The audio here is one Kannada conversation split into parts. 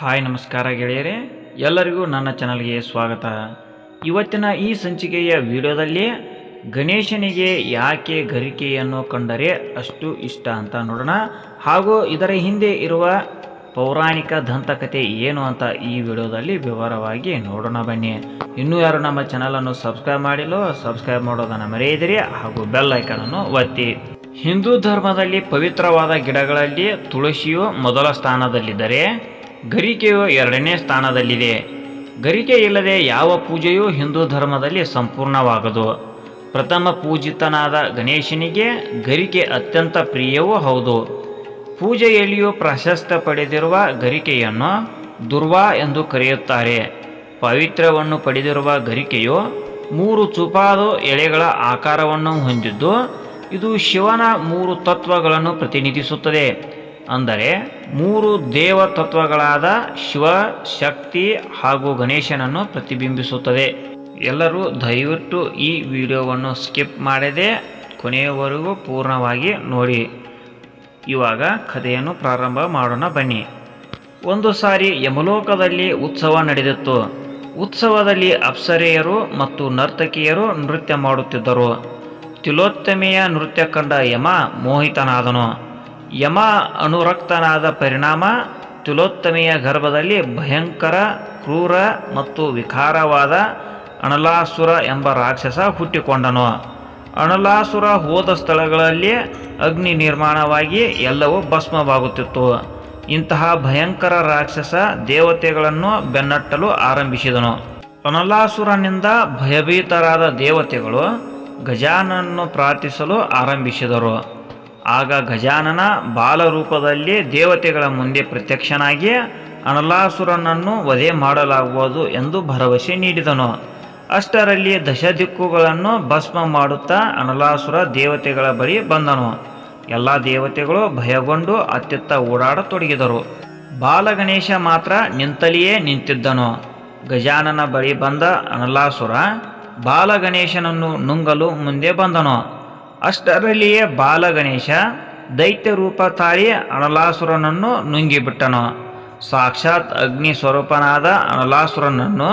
ಹಾಯ್ ನಮಸ್ಕಾರ ಗೆಳೆಯರೇ, ಎಲ್ಲರಿಗೂ ನನ್ನ ಚಾನಲ್ಗೆ ಸ್ವಾಗತ. ಇವತ್ತಿನ ಈ ಸಂಚಿಕೆಯ ವಿಡಿಯೋದಲ್ಲಿ ಗಣೇಶನಿಗೆ ಯಾಕೆ ಗರಿಕೆಯನ್ನು ಕಂಡರೆ ಅಷ್ಟು ಇಷ್ಟ ಅಂತ ನೋಡೋಣ. ಹಾಗೂ ಇದರ ಹಿಂದೆ ಇರುವ ಪೌರಾಣಿಕ ದಂತಕತೆ ಏನು ಅಂತ ಈ ವಿಡಿಯೋದಲ್ಲಿ ವಿವರವಾಗಿ ನೋಡೋಣ ಬನ್ನಿ. ಇನ್ನೂ ಯಾರು ನಮ್ಮ ಚಾನಲನ್ನು ಸಬ್ಸ್ಕ್ರೈಬ್ ಮಾಡಿಲ್ಲೋ, ಸಬ್ಸ್ಕ್ರೈಬ್ ಮಾಡೋದನ್ನು ಮರೆಯದಿರಿ. ಹಾಗೂ ಬೆಲ್ ಐಕನನ್ನು ಒತ್ತಿ. ಹಿಂದೂ ಧರ್ಮದಲ್ಲಿ ಪವಿತ್ರವಾದ ಗಿಡಗಳಲ್ಲಿ ತುಳಸಿಯು ಮೊದಲ ಸ್ಥಾನದಲ್ಲಿದ್ದರೆ ಗರಿಕೆಯು ಎರಡನೇ ಸ್ಥಾನದಲ್ಲಿದೆ. ಗರಿಕೆ ಇಲ್ಲದೆ ಯಾವ ಪೂಜೆಯೂ ಹಿಂದೂ ಧರ್ಮದಲ್ಲಿ ಸಂಪೂರ್ಣವಾಗದು. ಪ್ರಥಮ ಪೂಜಿತನಾದ ಗಣೇಶನಿಗೆ ಗರಿಕೆ ಅತ್ಯಂತ ಪ್ರಿಯವೂ ಹೌದು. ಪೂಜೆಯಲ್ಲಿಯೂ ಪ್ರಶಸ್ತ ಪಡೆದಿರುವ ಗರಿಕೆಯನ್ನು ದುರ್ವಾ ಎಂದು ಕರೆಯುತ್ತಾರೆ. ಪವಿತ್ರವನ್ನು ಪಡೆದಿರುವ ಗರಿಕೆಯು ಮೂರು ಚುಪಾದು ಎಳೆಗಳ ಆಕಾರವನ್ನು ಹೊಂದಿದ್ದು, ಇದು ಶಿವನ ಮೂರು ತತ್ವಗಳನ್ನು ಪ್ರತಿನಿಧಿಸುತ್ತದೆ. ಅಂದರೆ ಮೂರು ದೇವ ತತ್ವಗಳಾದ ಶಿವ, ಶಕ್ತಿ ಹಾಗೂ ಗಣೇಶನನ್ನು ಪ್ರತಿಬಿಂಬಿಸುತ್ತದೆ. ಎಲ್ಲರೂ ದಯವಿಟ್ಟು ಈ ವಿಡಿಯೋವನ್ನು ಸ್ಕಿಪ್ ಮಾಡದೆ ಕೊನೆಯವರೆಗೂ ಪೂರ್ಣವಾಗಿ ನೋಡಿ. ಇವಾಗ ಕಥೆಯನ್ನು ಪ್ರಾರಂಭ ಮಾಡೋಣ ಬನ್ನಿ. ಒಂದು ಸಾರಿ ಯಮಲೋಕದಲ್ಲಿ ಉತ್ಸವ ನಡೆದಿತ್ತು. ಉತ್ಸವದಲ್ಲಿ ಅಪ್ಸರೆಯರು ಮತ್ತು ನರ್ತಕಿಯರು ನೃತ್ಯ ಮಾಡುತ್ತಿದ್ದರು. ತಿಲೋತ್ತಮೆಯ ನೃತ್ಯ ಕಂಡ ಯಮ ಮೋಹಿತನಾದನು. ಯಮ ಅನುರಕ್ತನಾದ ಪರಿಣಾಮ ತಿಲೋತ್ತಮೆಯ ಗರ್ಭದಲ್ಲಿ ಭಯಂಕರ, ಕ್ರೂರ ಮತ್ತು ವಿಕಾರವಾದ ಅಣಲಾಸುರ ಎಂಬ ರಾಕ್ಷಸ ಹುಟ್ಟಿಕೊಂಡನು. ಅಣಲಾಸುರ ಹೋದ ಸ್ಥಳಗಳಲ್ಲಿ ಅಗ್ನಿ ನಿರ್ಮಾಣವಾಗಿ ಎಲ್ಲವೂ ಭಸ್ಮವಾಗುತ್ತಿತ್ತು. ಇಂತಹ ಭಯಂಕರ ರಾಕ್ಷಸ ದೇವತೆಗಳನ್ನು ಬೆನ್ನಟ್ಟಲು ಆರಂಭಿಸಿದನು. ಅನಲಾಸುರನಿಂದ ಭಯಭೀತರಾದ ದೇವತೆಗಳು ಗಜಾನನ್ನು ಪ್ರಾರ್ಥಿಸಲು ಆರಂಭಿಸಿದರು. ಆಗ ಗಜಾನನ ಬಾಲರೂಪದಲ್ಲಿ ದೇವತೆಗಳ ಮುಂದೆ ಪ್ರತ್ಯಕ್ಷನಾಗಿ ಅನಲಾಸುರನನ್ನು ವಧೆ ಮಾಡಲಾಗುವುದು ಎಂದು ಭರವಸೆ ನೀಡಿದನು. ಅಷ್ಟರಲ್ಲಿ ದಶದಿಕ್ಕುಗಳನ್ನು ಭಸ್ಮ ಮಾಡುತ್ತಾ ಅನಲಾಸುರ ದೇವತೆಗಳ ಬಳಿ ಬಂದನು. ಎಲ್ಲ ದೇವತೆಗಳು ಭಯಗೊಂಡು ಅತ್ತಿತ್ತ ಓಡಾಡತೊಡಗಿದರು. ಬಾಲಗಣೇಶ ಮಾತ್ರ ನಿಂತಲಿಯೇ ನಿಂತಿದ್ದನು. ಗಜಾನನ ಬಳಿ ಬಂದ ಅನಲಾಸುರ ಬಾಲಗಣೇಶನನ್ನು ನುಂಗಲು ಮುಂದೆ ಬಂದನು. ಅಷ್ಟರಲ್ಲಿಯೇ ಬಾಲಗಣೇಶ ದೈತ್ಯ ರೂಪ ತಾಳಿ ಅನಲಾಸುರನನ್ನು ನುಂಗಿಬಿಟ್ಟನು. ಸಾಕ್ಷಾತ್ ಅಗ್ನಿ ಸ್ವರೂಪನಾದ ಅನಲಾಸುರನನ್ನು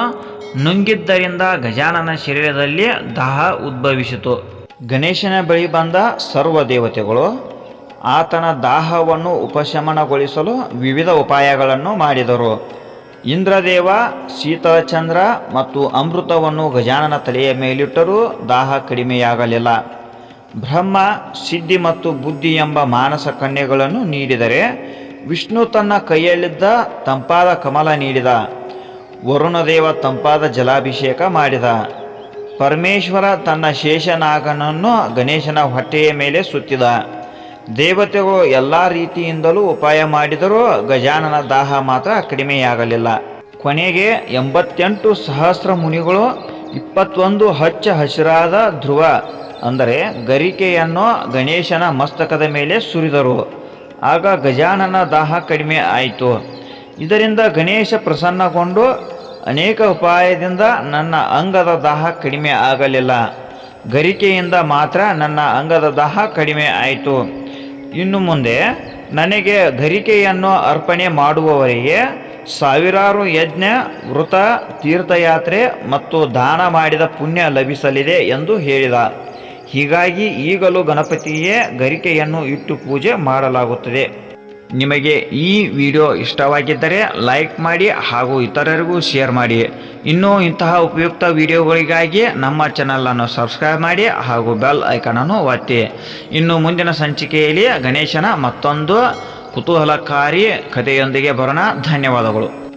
ನುಂಗಿದ್ದರಿಂದ ಗಜಾನನ ಶರೀರದಲ್ಲಿ ದಾಹ ಉದ್ಭವಿಸಿತು. ಗಣೇಶನ ಬಳಿ ಬಂದ ಸರ್ವ ದೇವತೆಗಳು ಆತನ ದಾಹವನ್ನು ಉಪಶಮನಗೊಳಿಸಲು ವಿವಿಧ ಉಪಾಯಗಳನ್ನು ಮಾಡಿದರು. ಇಂದ್ರದೇವ ಶೀತಚಂದ್ರ ಮತ್ತು ಅಮೃತವನ್ನು ಗಜಾನನ ತಲೆಯ ಮೇಲಿಟ್ಟರೂ ದಾಹ ಕಡಿಮೆಯಾಗಲಿಲ್ಲ. ಬ್ರಹ್ಮ, ಸಿದ್ಧಿ ಮತ್ತು ಬುದ್ಧಿ ಎಂಬ ಮಾನಸ ಕನ್ಯೆಗಳನ್ನು ನೀಡಿದರೆ ವಿಷ್ಣು ತನ್ನ ಕೈಯಲ್ಲಿದ್ದ ತಂಪಾದ ಕಮಲ ನೀಡಿದ ವರುಣದೇವ ತಂಪಾದ ಜಲಾಭಿಷೇಕ ಮಾಡಿದ. ಪರಮೇಶ್ವರ ತನ್ನ ಶೇಷನಾಗನನ್ನು ಗಣೇಶನ ಹೊಟ್ಟೆಯ ಮೇಲೆ ಸುತ್ತಿದ. ದೇವತೆಗಳು ಎಲ್ಲ ರೀತಿಯಿಂದಲೂ ಉಪಾಯ ಮಾಡಿದರೂ ಗಜಾನನ ದಾಹ ಮಾತ್ರ ಕಡಿಮೆಯಾಗಲಿಲ್ಲ. ಕೊನೆಗೆ ಎಂಬತ್ತೆಂಟು ಸಹಸ್ರ ಮುನಿಗಳು ಇಪ್ಪತ್ತೊಂದು ಹಚ್ಚ ಹಸಿರಾದ ಧ್ರುವ ಅಂದರೆ ಗರಿಕೆಯನ್ನು ಗಣೇಶನ ಮಸ್ತಕದ ಮೇಲೆ ಸುರಿದರು. ಆಗ ಗಜಾನನ ದಾಹ ಕಡಿಮೆ ಆಯಿತು. ಇದರಿಂದ ಗಣೇಶ ಪ್ರಸನ್ನಗೊಂಡು ಅನೇಕ ಉಪಾಯದಿಂದ ನನ್ನ ಅಂಗದ ದಾಹ ಕಡಿಮೆ ಆಗಲಿಲ್ಲ. ಗರಿಕೆಯಿಂದ ಮಾತ್ರ ನನ್ನ ಅಂಗದ ದಾಹ ಕಡಿಮೆ ಆಯಿತು. ಇನ್ನು ಮುಂದೆ ನನಗೆ ಗರಿಕೆಯನ್ನು ಅರ್ಪಣೆ ಮಾಡುವವರಿಗೆ ಸಾವಿರಾರು ಯಜ್ಞ ವೃತ ತೀರ್ಥಯಾತ್ರೆ ಮತ್ತು ದಾನ ಮಾಡಿದ ಪುಣ್ಯ ಲಭಿಸಲಿದೆ ಎಂದು ಹೇಳಿದ. ಹೀಗಾಗಿ ಈಗಲೂ ಗಣಪತಿಯೇ ಗರಿಕೆಯನ್ನು ಇಟ್ಟು ಪೂಜೆ ಮಾಡಲಾಗುತ್ತದೆ. ನಿಮಗೆ ಈ ವಿಡಿಯೋ ಇಷ್ಟವಾಗಿದ್ದರೆ ಲೈಕ್ ಮಾಡಿ ಹಾಗೂ ಇತರರಿಗೂ ಶೇರ್ ಮಾಡಿ. ಇನ್ನೂ ಇಂತಹ ಉಪಯುಕ್ತ ವಿಡಿಯೋಗಳಿಗಾಗಿ ನಮ್ಮ ಚಾನಲನ್ನು ಸಬ್ಸ್ಕ್ರೈಬ್ ಮಾಡಿ ಹಾಗೂ ಬೆಲ್ ಐಕನನ್ನು ಒತ್ತಿ. ಇನ್ನು ಮುಂದಿನ ಸಂಚಿಕೆಯಲ್ಲಿ ಗಣೇಶನ ಮತ್ತೊಂದು ಕುತೂಹಲಕಾರಿ ಕಥೆಯೊಂದಿಗೆ ಬರೋಣ. ಧನ್ಯವಾದಗಳು.